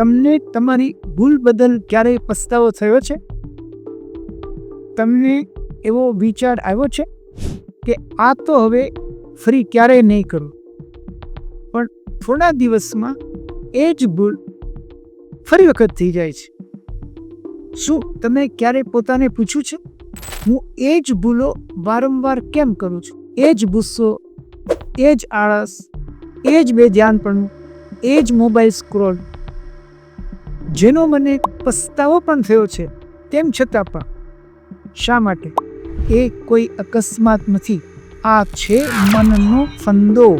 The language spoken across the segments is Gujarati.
તમને તમારી ભૂલ બદલ ક્યારેય પસ્તાવો થયો છે? તમને એવો વિચાર આવ્યો છે કે આ તો હવે ફરી ક્યારેય નહીં કરું? પણ થોડા દિવસમાં એ જ ભૂલ ફરી વખત થઈ જાય છે. શું તમે ક્યારે પોતાને પૂછ્યું છે? હું એ જ ભૂલો વારંવાર કેમ કરું છું? એ જ ગુસ્સો, એ જ આળસ, એ જ બે બેધ્યાનપણું, એ જ મોબાઈલ સ્ક્રોલ જેનો મને પસ્તાવો પણ થયો છે, તેમ છતાં પણ. શા માટે? એ કોઈ અકસ્માત નથી. આ છે મનનો ફંદો.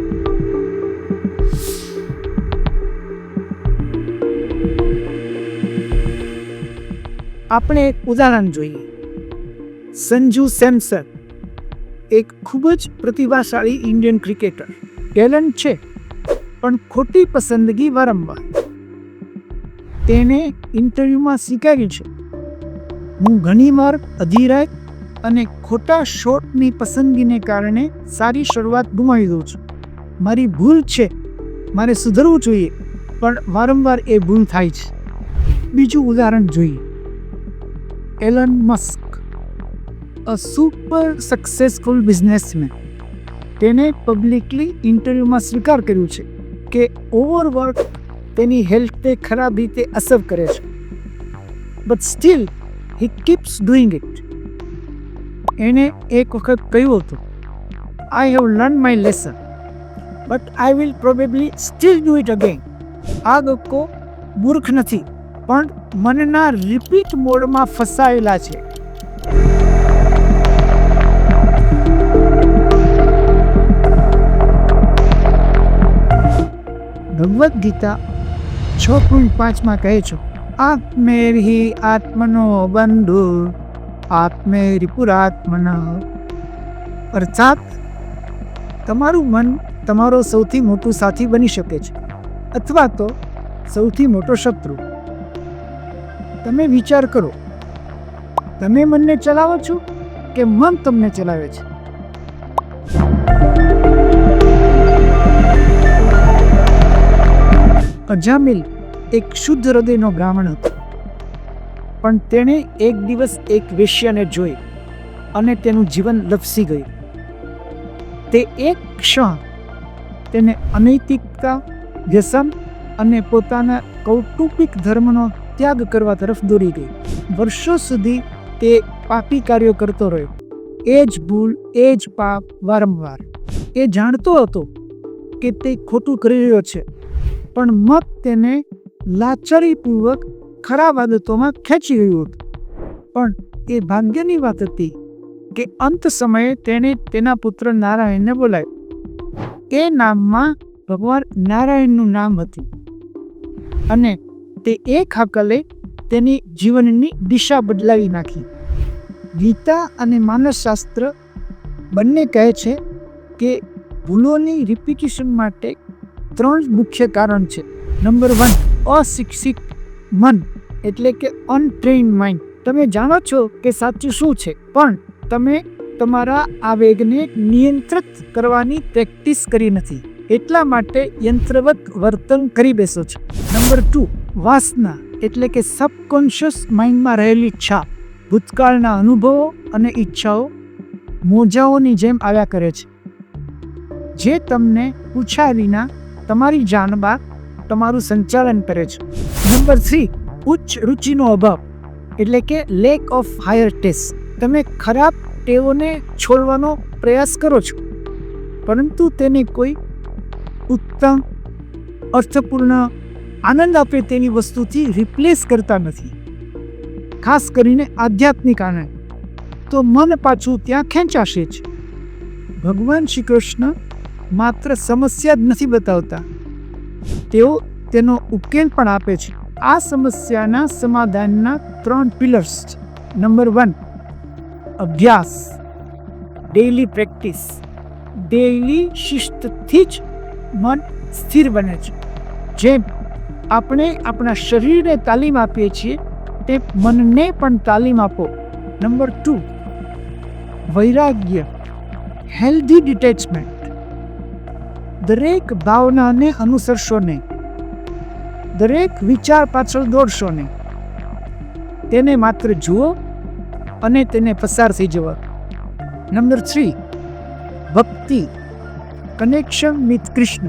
આપણે એક ઉદાહરણ જોઈએ. સંજુ સેમસન એક ખૂબ જ પ્રતિભાશાળી ઇન્ડિયન ક્રિકેટર. ટેલેન્ટ છે, પણ ખોટી પસંદગી વારંવાર. તેણે ઇન્ટરવ્યૂમાં સ્વીકાર્યું છે. હું ઘણીવાર અધીરાય અને ખોટા શોટની પસંદગીને કારણે સારી શરૂઆત ગુમાવી દઉં છું. મારી ભૂલ છે, મારે સુધરવું જોઈએ, પણ વારંવાર એ ભૂલ થાય છે. બીજું ઉદાહરણ જોઈએ. Elon Musk, a super successful businessman. તેને પબ્લિકલી ઇન્ટરવ્યૂમાં સ્વીકાર કર્યું છે કે ઓવરવર્ક તેની હેલ્થને ખરાબ રીતે અસર કરે છે. But still he keeps doing it એણે એક વખત કહ્યું હતું I have learn my lesson but I will probably still do it again આ લોકો મૂર્ખ નથી, પણ મનના રિપીટ મોડમાં ફસાયેલા છે. ભગવદ્ ગીતા છ પોઈન્ટ પાંચમાં કહે છો, આપ મેરી આત્મનો બંધુ આત્મેરી પુરાત્મન. અર્થાત, તમારું મન તમારો સૌથી મોટું સાથી બની શકે છે, અથવા તો સૌથી મોટો શત્રુ. તમે વિચાર કરો, તમે મનને ચલાવો છો કે મન તમને ચલાવે છે? અજામિલ એક શુદ્ધ હૃદયનો બ્રાહ્મણ હતો. પણ તેણે એક દિવસ એક વેશ્યાને જોઈ અને તેનું જીવન લપસી ગયું. તે એક ક્ષણ તેને અનૈતિકતા, વ્યસન અને પોતાના કૌટુંબિક ધર્મનો ત્યાગ કરવા તરફ દોરી ગઈ. વર્ષો સુધી તે પાપી કાર્યો કરતો રહ્યો. એ જ ભૂલ, એ જ પાપ વારંવાર. એ જાણતો હતો કે તે ખોટું કરી રહ્યો છે. પણ મત તેને લાચારીપૂર્વક ખરાબ આદતોમાં ખેંચી રહ્યું હતું. પણ એ ભાગ્યની વાત હતી કે અંત સમયે તેણે તેના પુત્ર નારાયણને બોલાવ્યો. એ નામમાં ભગવાન નારાયણનું નામ હતું અને તે એક હાકલે તેની જીવનની દિશા બદલાવી નાખી. ગીતા અને માનસશાસ્ત્ર બંને કહે છે કે ભૂલોની રિપીટિશન માટે ત્રણ મુખ્ય કારણ છે. નંબર વન અશિક્ષિત મન, એટલે કે અનટ્રેઇન માઇન્ડ તમે જાણો છો કે સાચું શું છે, પણ તમે તમારા આવેગને નિયંત્રિત કરવાની પ્રેક્ટિસ કરી નથી. એટલા માટે યંત્રવત વર્તન કરી બેસો છો. નંબર ટુ વાસના, એટલે કે સબકોન્શિયસ માઇન્ડમાં રહેલી ઈચ્છા ભૂતકાળના અનુભવો અને ઈચ્છાઓ મોજાઓની જેમ આવ્યા કરે છે. જે તમને પૂછ્યા વિના તમારી જાનમાં તમારું સંચાલન કરે છે. નંબર થ્રી ઉચ્ચ રુચિનો અભાવ, એટલે કે લેક ઓફ હાયર ટેસ્ટ તમે ખરાબ ટેવોને છોડવાનો પ્રયાસ કરો છો, પરંતુ તેને કોઈ ઉત્તમ, અર્થપૂર્ણ, આનંદ આપે તેવી વસ્તુથી રિપ્લેસ કરતા નથી. ખાસ કરીને આધ્યાત્મિક આનંદ. તો મન પાછું ત્યાં ખેંચાશે જ. ભગવાન શ્રી કૃષ્ણ માત્ર સમસ્યા જ નથી બતાવતા. તેઓ તેનો ઉકેલ પણ આપે છે. આ સમસ્યાના સમાધાનના ત્રણ પિલર્સ છે. નંબર વન અભ્યાસ. ડેઇલી પ્રેક્ટિસ ડેઇલી શિસ્તથી જ મન સ્થિર બને છે. જેમ આપણે આપણા શરીરને તાલીમ આપીએ છીએ તે મનને પણ તાલીમ આપો. નંબર ટુ વૈરાગ્ય. હેલ્ધી ડિટેચમેન્ટ દરેક ભાવનાને અનુસરશો નહીં દરેક વિચાર પાછળ દોડશો નહીં તેને માત્ર જુઓ અને તેને પસાર થઈ જવા. Number three. ભક્તિ. Connection with Krishna.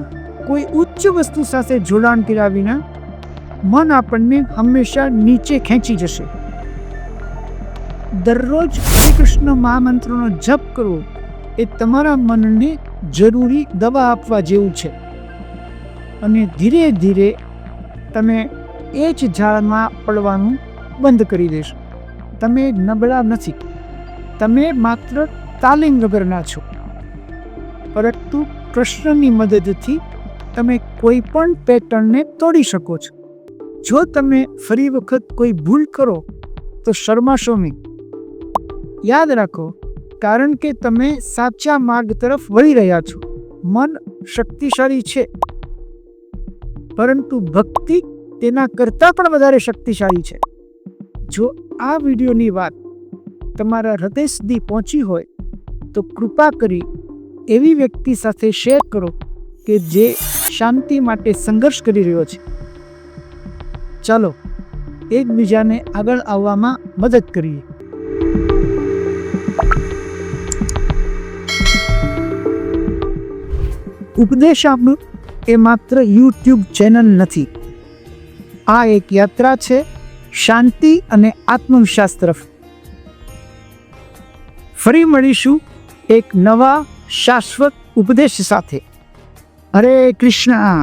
કોઈ ઉચ્ચ વસ્તુ સાથે જોડાણ કર્યા વિના મન આપણને હંમેશા નીચે ખેંચી જશે. દરરોજ શ્રી કૃષ્ણ મહામંત્રનો જપ કરવો એ તમારા મનને જરૂરી દવા આપવા જેવું છે. અને ધીરે ધીરે તમે એ જ ઝાડમાં પડવાનું બંધ કરી દેશો. તમે નબળા નથી. તમે માત્ર તાલીમ વગરના છો. પરંતુ કૃષ્ણની મદદથી તમે કોઈ પણ પેટર્નને તોડી શકો છો. જો તમે ફરી વખત કોઈ ભૂલ કરો, તો શરમાશો નહીં યાદ રાખો કારણ કે તમે સાચા માર્ગ તરફ વળી રહ્યા છો. મન શક્તિશાળી છે. પરંતુ ભક્તિ તેના કરતાં પણ વધારે શક્તિશાળી છે. જો આ વિડીયોની વાત તમારા હૃદય સુધી પહોંચી હોય, તો કૃપા કરી એવી વ્યક્તિ સાથે શેર કરો કે જે શાંતિ માટે સંઘર્ષ કરી રહ્યો છે. ચાલો એકબીજાને આગળ આવવામાં મદદ કરીએ. ઉપદેશ આપણું એ માત્ર યુટ્યુબ ચેનલ નથી. આ એક યાત્રા છે શાંતિ અને આત્મવિશ્વાસ તરફ. ફરી મળીશું એક નવા શાશ્વત ઉપદેશ સાથે. હરે કૃષ્ણ.